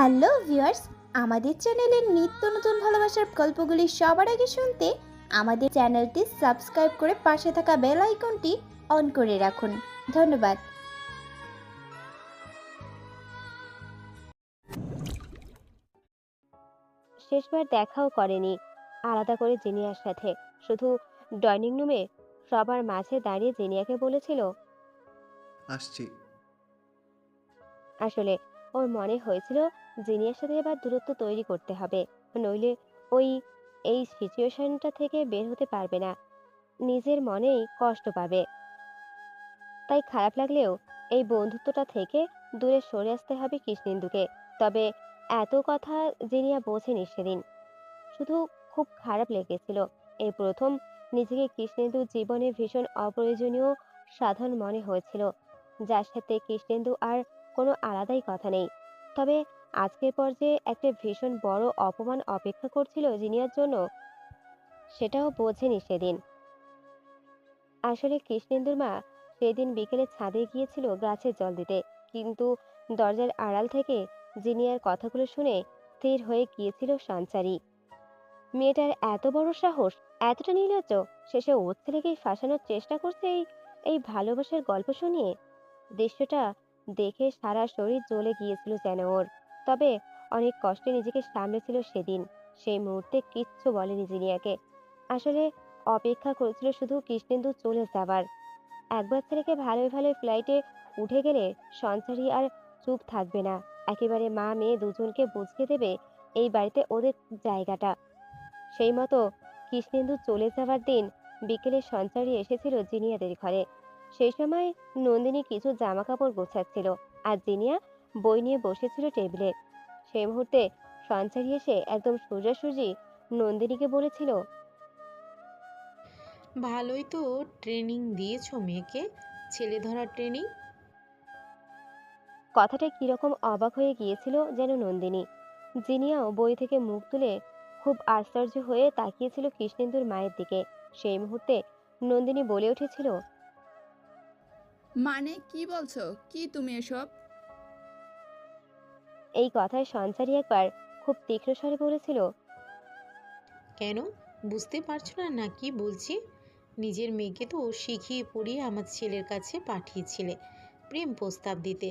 Hello viewers আমাদের চ্যানেলের নিত্য নতুন ভালোবাসার গল্পগুলি সবার আগে শুনতে আমাদের চ্যানেলটি সাবস্ক্রাইব করে পাশে থাকা বেল আইকনটি অন করে রাখুন। ধন্যবাদ। শেষবার দেখাও করেনি আলাদা করে জিনিয়ার সাথে। শুধু ডাইনিং রুমে সবার মাঝে দাঁড়িয়ে জিনিয়াকে বলেছিল আসছি। আসলে ওর মনে হয়েছিল জিনিয়ার সাথে এবার দূরত্ব তৈরি করতে হবে। নইলে ওই, এই সিচুয়েশনটা থেকে বের হতে পারবে না। নিজের মনেই কষ্ট পাবে। তাই খারাপ লাগলেও এই বন্ধুত্বটা থেকে দূরে সরে আসতে হবে কৃষ্ণেন্দুকে। তবে এত কথা জিনিয়া বোঝেনি সেদিন। শুধু খুব খারাপ লেগেছিল। এই প্রথম নিজেকে কৃষ্ণেন্দু জীবনে ভীষণ অপ্রয়োজনীয় সাধন মনে হয়েছিল। যার সাথে কৃষ্ণেন্দু আর কোনো আলাদাই কথা নেই। তবে আজকের পর্যায়ে একটা ভীষণ বড় অপমান অপেক্ষা করছিল জিনিয়ার জন্য, সেটাও বোঝেনি সেদিন। আসলে কৃষ্ণেন্দুর মা সেদিন বিকেলে ছাদে গিয়েছিল গাছে জল দিতে, কিন্তু দরজার আড়াল থেকে জিনিয়ার কথাগুলো শুনে স্থির হয়ে গিয়েছিল সঞ্চারী। মেয়েটার এত বড় সাহস, এতটা নির্লজ্জ, শেষে ওর ছেলেকেই ফাঁসানোর চেষ্টা করছে এই এই ভালোবাসার গল্প শুনিয়ে, দৃশ্যটা দেখে সারা শরীর জ্বলে গিয়েছিল যেন ওর। তবে অনেক কষ্টে নিজেকে সামলেছিল সেদিন। সেই মুহূর্তে কিচ্ছু বলেনি জিনিয়াকে। আসলে অপেক্ষা করেছিল শুধু কৃষ্ণেন্দু চলে যাবার। একবার ছেলেকে ভালোই ভালোই ফ্লাইটে উঠে গেলে সঞ্চারী আর চুপ থাকবে না। একেবারে মা মেয়ে দুজনকে বুঝিয়ে দেবে এই বাড়িতে ওদের জায়গাটা। সেই মতো কৃষ্ণেন্দু চলে যাওয়ার দিন বিকেলে সঞ্চারী এসেছিল জিনিয়াদের ঘরে। সেই সময় নন্দিনী কিছু জামা কাপড় গোছাচ্ছিল। আর জিনিয়া বই নিয়ে বসেছিল টেবিলে। সেই মুহূর্তে সঞ্চারী এসে একদম সোজাসুজি নন্দিনীকে বলেছিল ভালোই তো ট্রেনিং দিয়েছ মেয়েকে ছেলে ধরার ট্রেনিং? কথাটা কীরকম অবাক হয়ে গিয়েছিল যেন নন্দিনী জিনিয়াও বই থেকে মুখ তুলে খুব আশ্চর্য হয়ে তাকিয়েছিল কৃষ্ণেন্দুর মায়ের দিকে। সেই মুহূর্তে নন্দিনী বলে উঠেছিল মানে কি বলছো? কি তুমি এসব? এই কথায় সঞ্চারী একবার খুব তীক্ষ্ণ স্বরে বলেছিল কেন? বুঝতে পারছ না না কি বলছি? নিজের মেয়েকে তো শিখিয়ে পড়িয়ে আমার ছেলের কাছে পাঠিয়েছিলে প্রেম প্রস্তাব দিতে।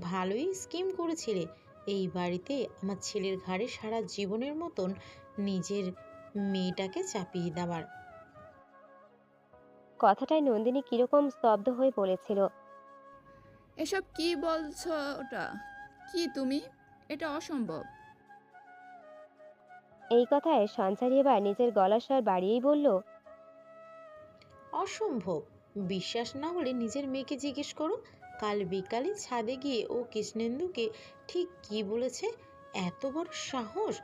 ভালোই স্কিম করেছিলে। এই বাড়িতে আমার ছেলের ঘাড়ে সারা জীবনের মতন নিজের মেয়েটাকে চাপিয়ে দেওয়ার। কথাটায় নন্দিনী কীরকম স্তব্ধ হয়ে বলেছিল এসব কি বলছো ওটা? কি তুমি? এটা অসম্ভব। এই কথায় সঞ্চারী এবার নিজের গলার স্বর বাড়িয়েই বলল অসম্ভব। বিশ্বাস না হলে নিজের মেয়েকে জিজ্ঞেস করো। কাল বিকালে ছাদে গিয়ে ও কৃষ্ণেন্দুকে ঠিক কি বলেছে? এত বড় সাহস!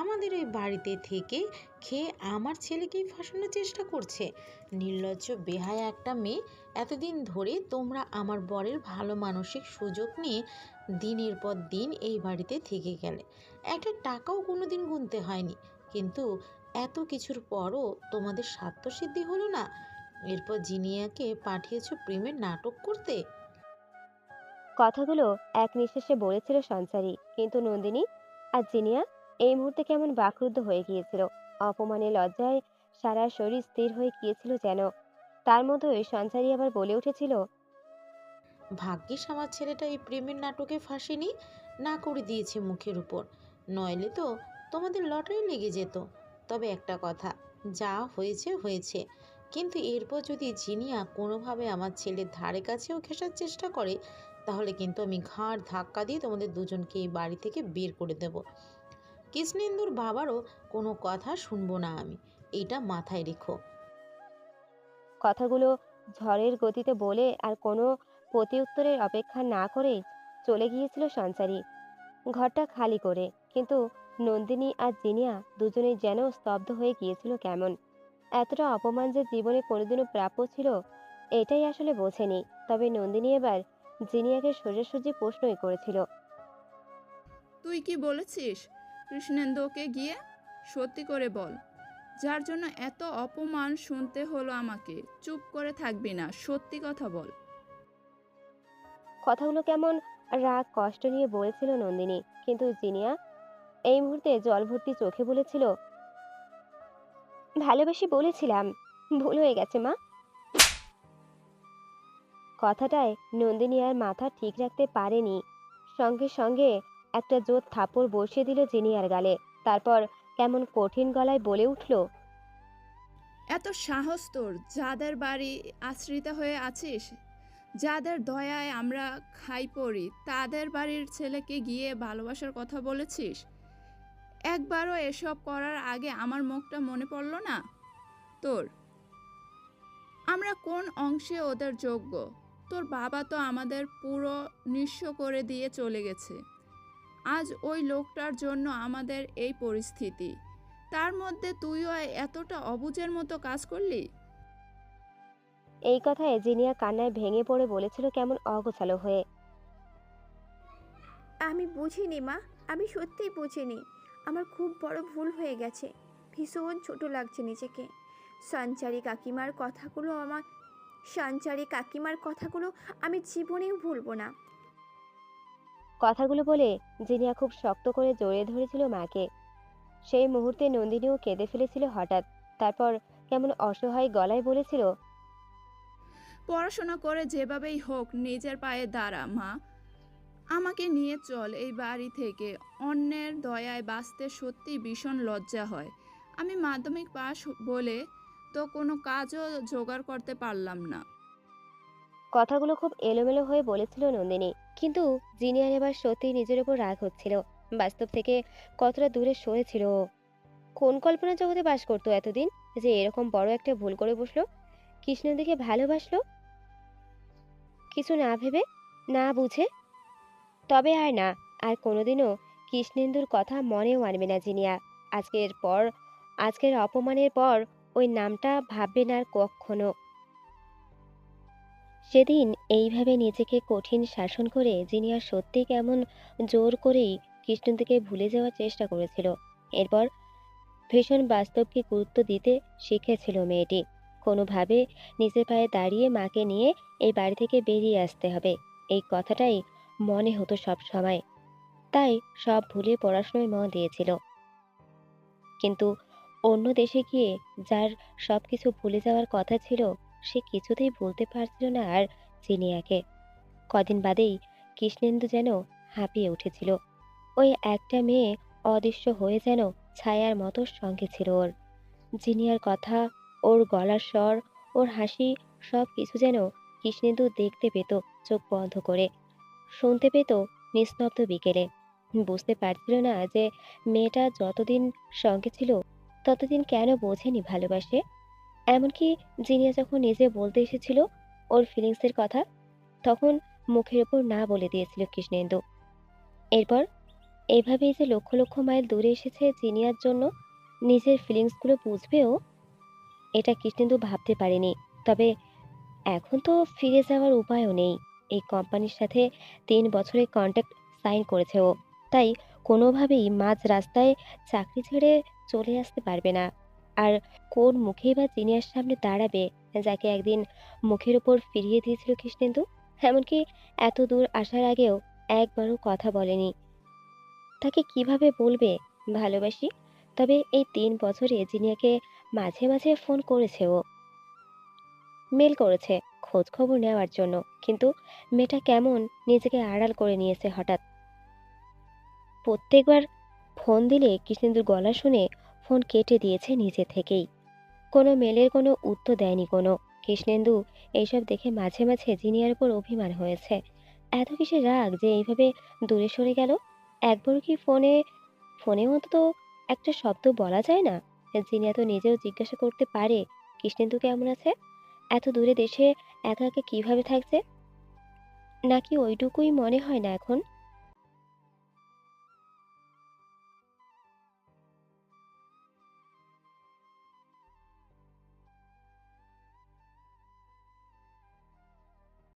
আমাদের ওই বাড়িতে থেকে খেয়ে আমার ছেলেকেই ফাঁসানোর চেষ্টা করছে। নির্লজ্জ, বেহায়া একটা মেয়ে, এতদিন ধরে তোমরা আমার বরের ভালো মানসিক সুযোগ নিয়ে দিনের পর দিন এই বাড়িতে থেকে গেলে। একটা টাকাও কোনো দিন গুনতে হয়নি। কিন্তু এত কিছুর পরও তোমাদের স্বার্থসিদ্ধি হলো না? এরপর জিনিয়াকে পাঠিয়েছ প্রেমের নাটক করতে? কথাগুলো এক নিঃশ্বাসে বলেছিল সঞ্চারী, কিন্তু নন্দিনী আর জিনিয়া? এই মুহূর্তে কেমন বাকরুদ্ধ হয়ে গিয়েছিল? অপমানে লজ্জায় সারা শরীর স্থির হয়ে গিয়েছিল যেন। তার মধ্যেই সঞ্চারী আবার বলে উঠেছিল, ভাগ্যিস আমার ছেলেটা এই প্রেমের নাটকে ফাঁসেনি, না করে দিয়েছে মুখের উপর। নইলে তো তোমাদের লটারি লেগে যেত। তবে একটা কথা, যা হয়েছে হয়েছে। কিন্তু এরপর যদি জিনিয়া কোনোভাবে আমার ছেলের ধারে কাছেও ঘেঁষার চেষ্টা করে, তাহলে কিন্তু আমি ঘাড় ধাক্কা দিয়ে তোমাদের দুজনকে এই বাড়ি থেকে বের করে দেব। কৃষ্ণেন্দুর বাবারও কোনো কথা শুনব না আমি। এটা মাথায় রেখো। কথাগুলো ঝড়ের গতিতে বলে আর কোনো প্রতিউত্তরের অপেক্ষা না করেই চলে গিয়েছিল সঞ্চারী। ঘরটা খালি করে কিন্তু নন্দিনী আর জিনিয়া দুজনেই যেন স্তব্ধ হয়ে গিয়েছিল কেমন। এতটা অপমান যে জীবনে কোনোদিনও প্রাপ্য ছিল এটাই আসলে বোঝেনি। তবে নন্দিনী এবার জিনিয়াকে সোজাসুজি প্রশ্নই করেছিল। তুই কি বলেছিস? কৃষ্ণেন্দুকে গিয়ে সত্যি করে বল, যার জন্য এত অপমান শুনতে হলো আমাকে, চুপ করে থাকবি না, সত্যি কথা বল। কথাগুলো কেমন রাগ, কষ্ট নিয়ে বলেছিল নন্দিনী, কিন্তু জিনিয়া এই মুহূর্তে জল ভর্তি চোখে বলেছিল, ভালোবাসি বলেছিলাম, ভুল হয়ে গেছে মা। কথাটায় নন্দিনী আর মাথা ঠিক রাখতে পারেনি। সঙ্গে সঙ্গে একটা জোর থাপড় বসিয়ে দিল জিনিয়ার গালে। তারপর কেমন কঠিন গলায় বলে উঠল, এত সাহস তোর, যাদের বাড়ি আশ্রিত হয়ে আছিস? যাদের দয়ায় আমরা খাই পড়ি, তাদের বাড়ির ছেলেকে গিয়ে ভালোবাসার কথা বলেছিস? একবারও এসব করার আগে আমার মুখটা মনে পড়ল না তোর? আমরা কোন অংশে ওদের যোগ্য? তোর বাবা তো আমাদের পুরো নিঃস্ব করে দিয়ে চলে গেছে। আজ ওই লোকটার জন্য আমাদের এই পরিস্থিতি। তার মধ্যে তুইও এতটা অবুঝের মতো কাজ করলি? এই কথায় জিনিয়া কান্নায় ভেঙে পড়ে বলেছিল কেমন অগোছালো হয়ে। আমি বুঝিনি মা। আমি সত্যিই বুঝিনি। আমার খুব বড় ভুল হয়ে গেছে। ভীষণ ছোট লাগছে নিজেকে। সঞ্চারী কাকিমার কথাগুলো আমার সঞ্চারী কাকিমার কথাগুলো আমি জীবনেও ভুলবো না। কথাগুলো বলে জিনিয়া খুব শক্ত করে জড়িয়ে ধরেছিল মাকে। সেই মুহূর্তে নন্দিনীও কেঁদে ফেলেছিল হঠাৎ। তারপর কেমন অসহায় গলায় বলেছিল, পড়াশোনা করে যেভাবেই হোক নিজের পায়ে দাঁড়া, মা। আমাকে নিয়ে চল এই বাড়ি থেকে। অন্যের দয়ায় বাঁচতে সত্যি ভীষণ লজ্জা হয়। আমি মাধ্যমিক পাশ বলে তো কোনো কাজও জোগাড় করতে পারলাম না। কথাগুলো খুব এলোমেলো হয়ে বলেছিল নন্দিনী। কিন্তু জিনিয়ার এবার সত্যি নিজের উপর রাগ হচ্ছিল। বাস্তব থেকে কতটা দূরে সরেছিল। কোন কল্পনা জগতে বাস করতো এতদিন যে এরকম বড় একটা ভুল করে বসল? কৃষ্ণদিকে ভালোবাসলো? কিছু না ভেবে? না বুঝে? তবে আর না, আর কোনোদিনও কৃষ্ণেন্দুর কথা মনেও আনবে না জিনিয়া। আজকের পর, আজকের অপমানের পর ওই নামটা ভাববে না আর কখনো। সেদিন এইভাবে নিজেকে কঠিন শাসন করে জিনিয়া সত্যি কেমন জোর করেই কৃষ্ণদিকে ভুলে যাওয়ার চেষ্টা করেছিল, এরপর ভীষণ বাস্তবকে গুরুত্ব দিতে শিখেছিল মেয়েটি। কোনোভাবে নিজের পায়ে দাঁড়িয়ে মাকে নিয়ে এই বাড়ি থেকে বেরিয়ে আসতে হবে, এই কথাটাই মনে হতো সব সময়। তাই সব ভুলে পড়াশোনায় মন দিয়েছিল। কিন্তু অন্য দেশে গিয়ে যার সব কিছু ভুলে যাওয়ার কথা ছিল সে কিছুতেই বলতে পারছিল না আর জিনিয়াকে। কদিন বাদেই কৃষ্ণেন্দু যেন হাঁপিয়ে উঠেছিল। ওই একটা মেয়ে অদৃশ্য হয়ে যেন ছায়ার মতো সঙ্গে ছিল ওর। জিনিয়ার কথা, ওর গলার স্বর, ওর হাসি সব কিছু যেন কৃষ্ণেন্দু দেখতে পেত চোখ বন্ধ করে। শুনতে পেত নিস্তব্ধ বিকেলে। বুঝতে পারছিল না যে মেয়েটা যতদিন সঙ্গে ছিল, ততদিন কেন বোঝেনি ভালোবাসে? এমনকি জিনিয়া যখন নিজে বলতে এসেছিল ওর ফিলিংসের কথা, তখন মুখের ওপর না বলে দিয়েছিল কৃষ্ণেন্দু। এরপর এভাবেই যে লক্ষ লক্ষ মাইল দূরে এসেছে জিনিয়ার জন্য নিজের ফিলিংসগুলো বুঝবেও এটা কৃষ্ণেন্দু ভাবতে পারেনি। তবে এখন তো ফিরে যাওয়ার উপায়ও নেই। এই কোম্পানির সাথে তিন বছরের কন্ট্যাক্ট সাইন করেছে ও। তাই কোনোভাবেই মাঝ রাস্তায় চাকরি ছেড়ে চলে আসতে পারবে না। আর কোন মুখেই বা জিনিয়ার সামনে দাঁড়াবে, যাকে একদিন মুখের উপর ফিরিয়ে দিয়েছিল কৃষ্ণেন্দু? এমনকি এত দূর আসার আগেও একবারও কথা বলেনি। তাকে কীভাবে বলবে, ভালোবাসি? তবে এই তিন বছরে জিনিয়াকে মাঝে মাঝে ফোন করেছে ও। মেল করেছে খোঁজ খবর নেওয়ার জন্য, কিন্তু মেয়েটা কেমন নিজেকে আড়াল করে নিয়েছে হঠাৎ। প্রত্যেকবার ফোন দিলে কৃষ্ণেন্দুর গলা শুনে ফোন কেটে দিয়েছে নিজে থেকেই। কোনো মেলের কোনো উত্তর দেয়নি কোনো। কৃষ্ণেন্দু এইসব দেখে মাঝে মাঝে জিনিয়ার উপর অভিমান হয়েছে। এত কিসের রাগ যে এইভাবে দূরে সরে গেল? একবার কি ফোনে ফোনে অন্তত একটা শব্দ বলা যায় না? জিনিয়া তো নিজেও জিজ্ঞাসা করতে পারে, কৃষ্ণেন্দু কেমন আছে? এত দূরে দেশে একা একা কীভাবে থাকছে? নাকি ওইটুকুই মনে হয় না এখন?